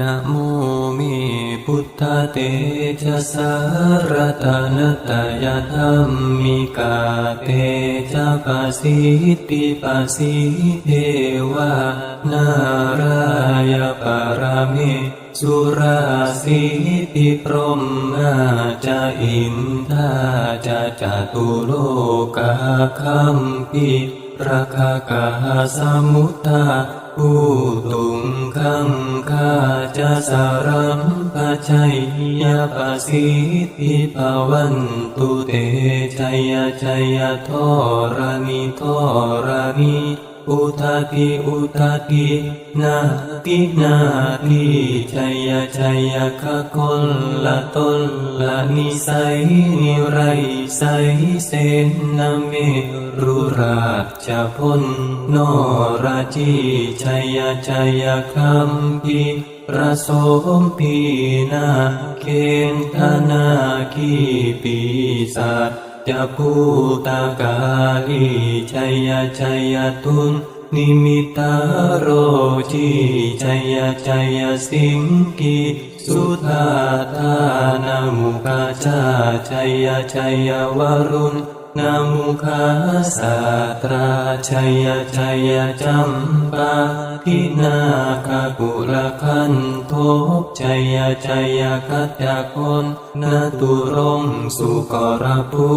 นะโมเมพุทธเตชะสารตนตยธรรมมิกาเตจะปะสิติปะสิเทวานารายปารเมสุราสิทธิพรหมาจะอินทาจะจตุโลกาคัมปิราคากาสมุทธา ผู้ตุงคังคาจะสารัมปะชัยยาปะสิทธิภาวันตุเตชัยยชัยยทอรานิทอรานิ อุทาติอุทาตินาตินาติชัยยชัยยคะคนละตนละนิสัยนิไรใสเสนนาเมรุราชพลนราจีชัยยชัยยคัมพีประสมปีนาเคนธนาคีปีศาจ จะพูตากาลีชัยชัยตุนนิมิตาโรจีชัยชัยสิงกีสุธาธานามุกาชาชัยชัยวรุณ นามุคาสาตราชัยชัยจัมปาทินาคากุลคันโทบชัยชัยคัตยาคนนาตุรงสุกรภุ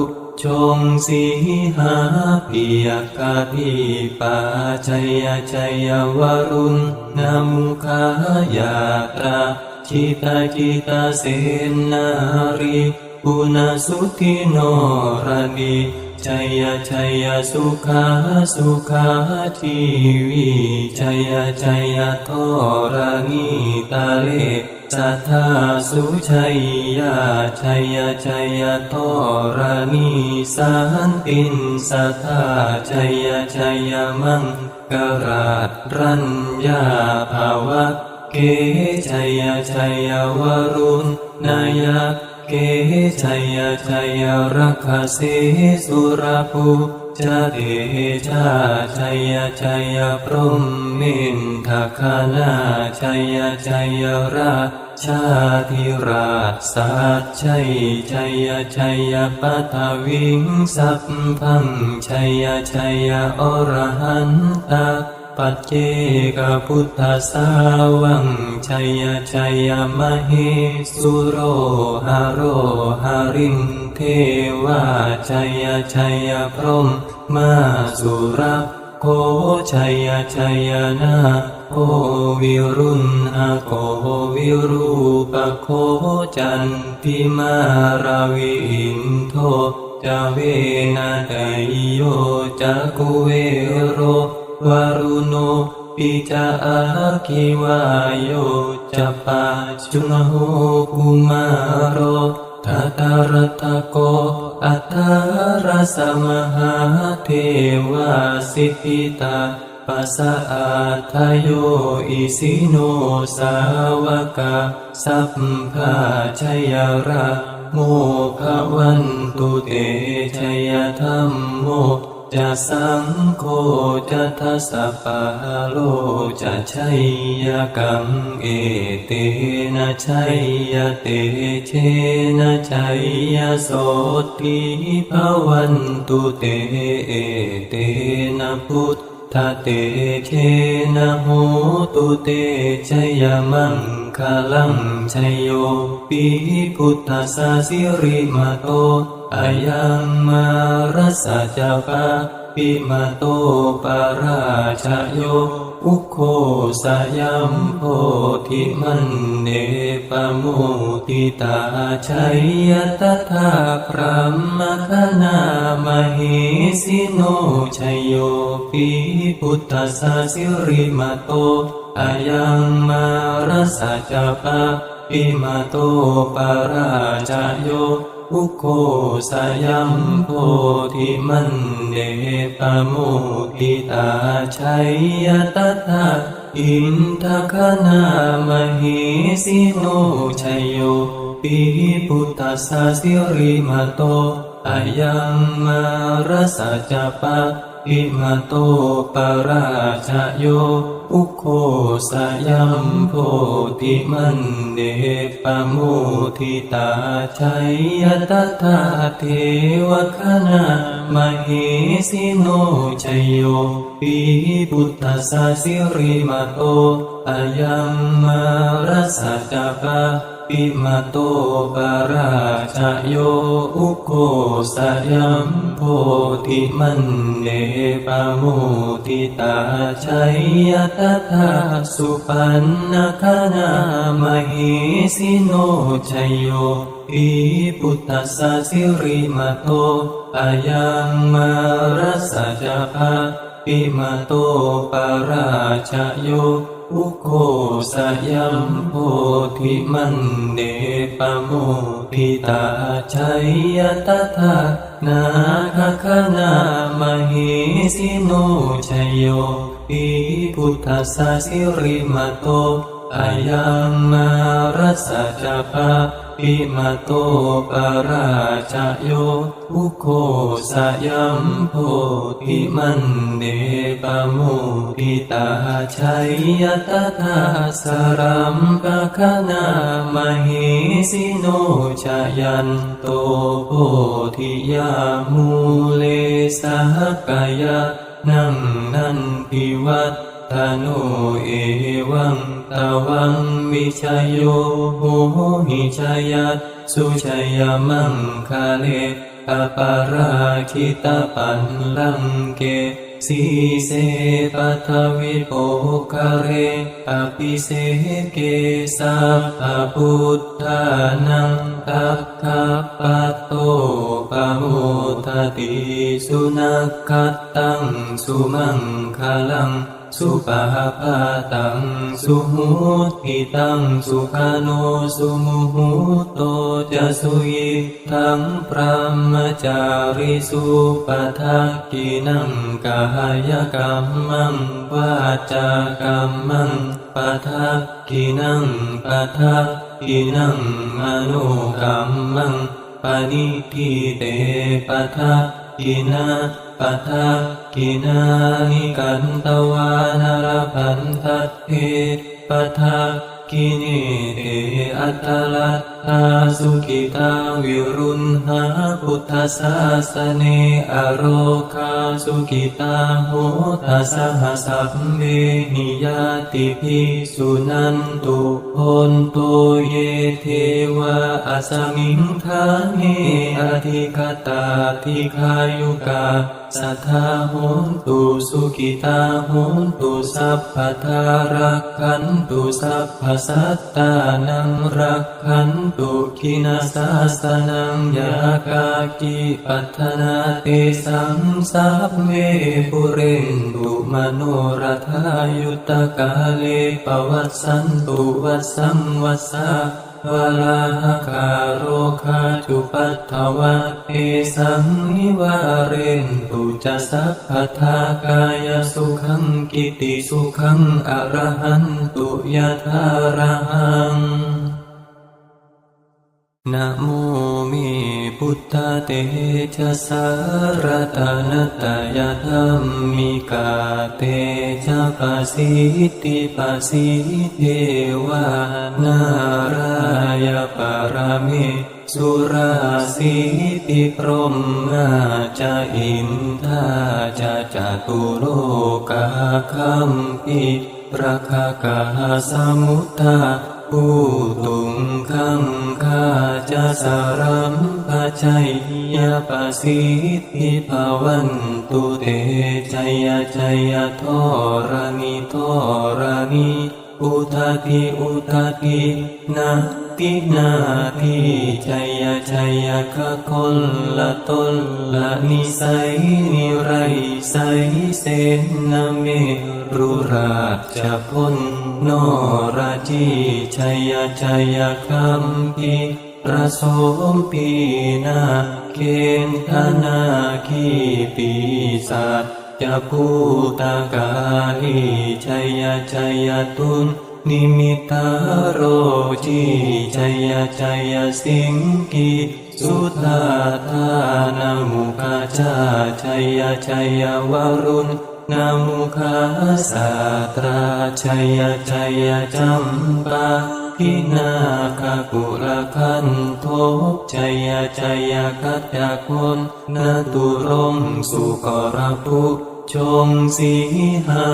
ชงสีหาปิยกาทิปาชัยชัยวรุณนามุขายาตราชิตาจิตาเสนารี ปุณสุทิโนรานีชัยชัยสุขาสุขาทีวีชัยชัยทอรานีตาเลสัทธาสุชัยยาชัยชัยทรานีสันตินสัทธาชัยชัยมังกราชรัญญาภาวะเกชัยชัยวรุณนาย เกชัยชัยรักขเสสุรภูชาเทชาชัยชัยพรหมินทคานาชัยชัยราชาธิราชสัจชัยชัยชัยปัทวิงสัพพังชัยชัยอรหันตา ปัจเจกพุทธสาวังชัยชัยมเหสุโรหาโรหาริงเทวาชัยชัยพรหมมาสุระโคชัยชัยนาโควิรุณอาโควิรูปโคจันติมาราวินโทจเวนะไดโยจักุเวโร วารุโนปิจาอาคิวายโยจะปาจุนโหกุมารโรทัตารตะโกอัตารสมหาเทวาสิปิตาปัสสะอาทายโยอิสิโนสาวกาสัพพาชยราโมภวันตุเตชยธรรมโม จะสังโฆจะทัสสะปะโลจะชัยยกังเอเตนะชัยยเตเชนะชัยยโสติภาวันตุเตเอเตนะพุทธเตเชนะโหตุเตชัยมังคลังชัยโยปิพุทธสาสิริมาโต อายังมารัสะจาปาปิมาโตปาราชโยอุโคสยัมโพธิมันเนปโมติตาชัยยตถาพระมคณามเหสิโนชัยโยปิพุทธสสิริมาโตอายังมารัสะจาปาปิมาโตปาราชโย อุโคสยัมโพธิมันเดปโมติตาชัยยตถาอินทคณามเหสิโนชัยโยปิพุทธสาสิริมาโตอายังมารสจปะอิมาโตปาราชโย อุโคสยัมโพธิมันเดปโมทิตาชัยยตถาเทวคณามเหสิโนชัยโยปีพุทธสสิริมาโตอายัมมารัสสะจปะ ปิมาโตปาราชโยอุโคสยัมโพธิมันเดปโมทิตาชัยยตถาสุปันนคณามเหสิโนชัยโยปีพุทธสสิริมาโตอายังมารสสะจปะปิมาโตปาราชโย อุโคสยัมโพธิมันเดปะโมทิตาชัยยตถานาคคณามหิสิโนชัยโยปิพุทธสสิริมโตอายังมารัสสะจปะ ปิมาโตปาราชโยอุโคสยัมโพธิมันเดปโมทิตาชัยยตถาสรัมปะคณามเหสิโนชยันโตโพธิยามูเลสหกายะนังนันทิวัต ตโนเอวังตวังวิชยโยโหหิชยัตสุชยมังคาเลอปาราคิตาปันลังเกสีเสปัทวิโปคาเรอภิเสเกสัพพุทธานังตัพคปัตโตปะโมทติสุนักขตังสุมังคลังสุปาปาตังสุหุติตังสุขาโนสุมุหุโตจะสุยิทังพรหมจาริสุปทักกินังกายกรรมังวาจากรรมังปทักกินังปทักกินังมโนกรรมังปณิทิเตปทักกินา ปทักกินานิกันตวานารพันทัตเทปทักกินิติอัตตลัต ตาสุกิตาวิรุณหาพุทธศาสเนอโรคาสุกิตาโหตัสหสัพเมหิยาติภิสุนันตุพนโตเยเทวะอสมิงคาเนอธิคตาทิคายุกาสัทธาโหนตุสุกิตาโหนตุสัพพทารักขันตุสัพพสัตตานังรักขันตคินาสาสนังยากากิปัทนาเตสังสัพเมปุเรนตุมโนรัทายุตกาเลปวัสสันตุวัสสังวัสสะวลาหคาโรคาจุปัตถวะเอสังนิวาเรนตุจะสัพพทากายสุขังกิติสุขังอรหันตุยะธารหัง นะโมเมพุทธเตชะสารตานตยธรรมิกาเตชะปะสิติปะสิเทวานารายปารเมสุราสิติพรหมาจะอินทาจะจตุโลกาคัมปิประคากาสมุทธา ผู้ตุงคังคาจะสารัมปะชัยยปะสิทธิภาวันตุเตชัยยชัยยทอรานิทอรานิอุทาทิอุทาทินา ทินาทิชัยชัยยคะคนละตนละนิสัยนิไรใสเสนเมรุราชพลนราจีชัยชัยคัมพีประสมปีนาเกณฑนาคีปีศาจจะพูตากาลีชัยชัยตุน นิมิตาโรจีชัยชัยสิงกีสุทธาทานามุกาจาชัยชัยวรุณนามุคาสาตราชัยชัยจัมปาพินาคากุลคันโทชัยชัยกัจจคนนาตุรงสุกรภุ ชงสีหา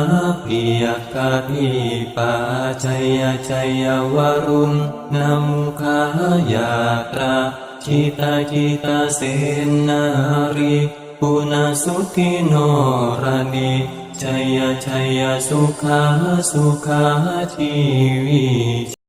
ปิยกาทิปาชัยชัยวรุณนามุขายาตราจิตาจิตาเสนารีปุณสุทิโนรานิชัยชัยสุขาสุขาชีวิ